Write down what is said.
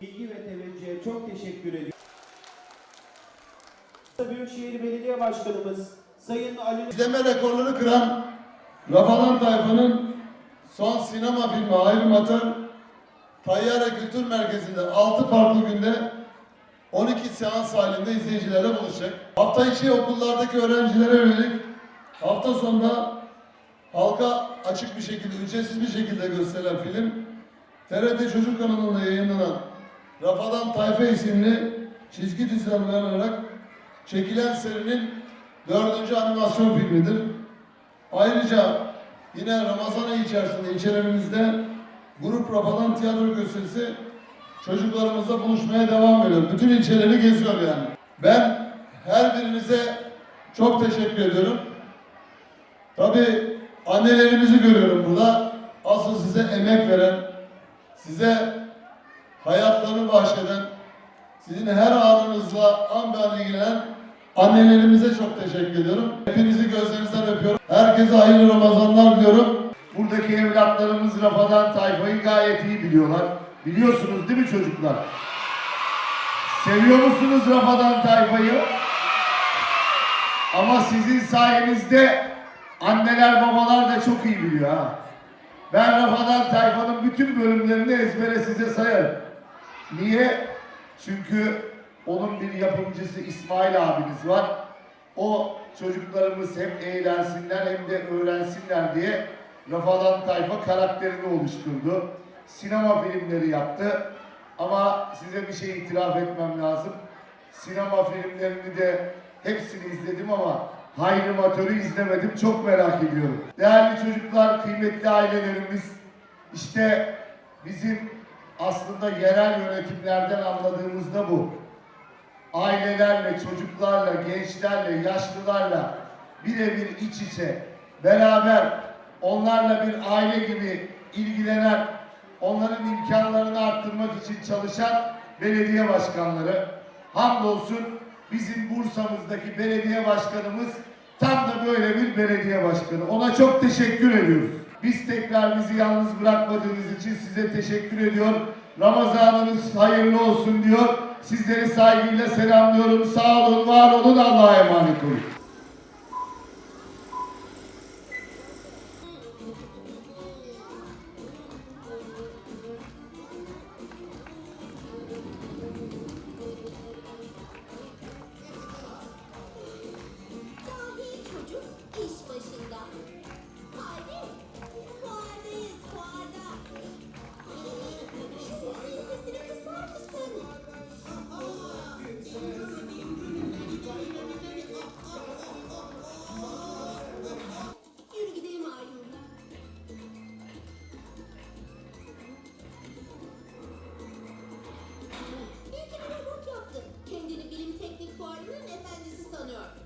bilgi ve teveccühe çok teşekkür ediyorum. Büyükşehir Belediye Başkanımız Sayın Ali İzleme rekorları kıran Rafadan Tayfa'nın son sinema filmi Ayrım Atar Tayyare Kültür Merkezi'nde 6 farklı günde 12 seans halinde izleyicilerle buluşacak. Hafta içi okullardaki öğrencilere yönelik hafta sonunda halka açık bir şekilde, ücretsiz bir şekilde gösterilen film TRT Çocuk kanalında yayınlanan Rafadan Tayfa isimli çizgi diziden uyarlanarak çekilen serinin dördüncü animasyon filmidir. Ayrıca yine Ramazan ayı içerisinde ilçelerimizde Grup Rafadan tiyatro gösterisi çocuklarımızla buluşmaya devam ediyor. Bütün ilçeleri geziyor yani. Ben her birinize çok teşekkür ediyorum. Tabii annelerimizi görüyorum burada. Asıl size emek veren, size hayatlarını bahşeden, sizin her anınızla an be an ilgilenen annelerimize çok teşekkür ediyorum. Hepinizi gözlerinizden öpüyorum. Herkese hayırlı Ramazanlar diliyorum. Buradaki evlatlarımız Rafadan tayfayı gayet iyi biliyorlar. Biliyorsunuz değil mi çocuklar? Seviyor musunuz Rafadan tayfayı? Ama sizin sayenizde anneler babalar da çok iyi biliyor ha. Ben Rafadan tayfanın bütün bölümlerini ezbere size sayarım. Niye? Çünkü onun bir yapımcısı İsmail abiniz var. O çocuklarımız hem eğlensinler hem de öğrensinler diye Rafadan Tayfa karakterini oluşturdu. Sinema filmleri yaptı. Ama size bir şey itiraf etmem lazım. Sinema filmlerini de hepsini izledim ama Hayri Matör'ü izlemedim. Çok merak ediyorum. Değerli çocuklar, kıymetli ailelerimiz, işte bizim aslında yerel yönetimlerden anladığımız da bu ailelerle, çocuklarla, gençlerle, yaşlılarla birebir iç içe, beraber onlarla bir aile gibi ilgilenen, onların imkanlarını arttırmak için çalışan belediye başkanları. Hamdolsun bizim Bursa'mızdaki belediye başkanımız tam da böyle bir belediye başkanı. Ona çok teşekkür ediyoruz. Biz tekrar bizi yalnız bırakmadığınız için size teşekkür ediyor. Ramazanınız hayırlı olsun diyor. Sizleri saygıyla selamlıyorum. Sağ olun, var olun. Allah'a emanet olun. Tanrı'nın efendisi sanıyor.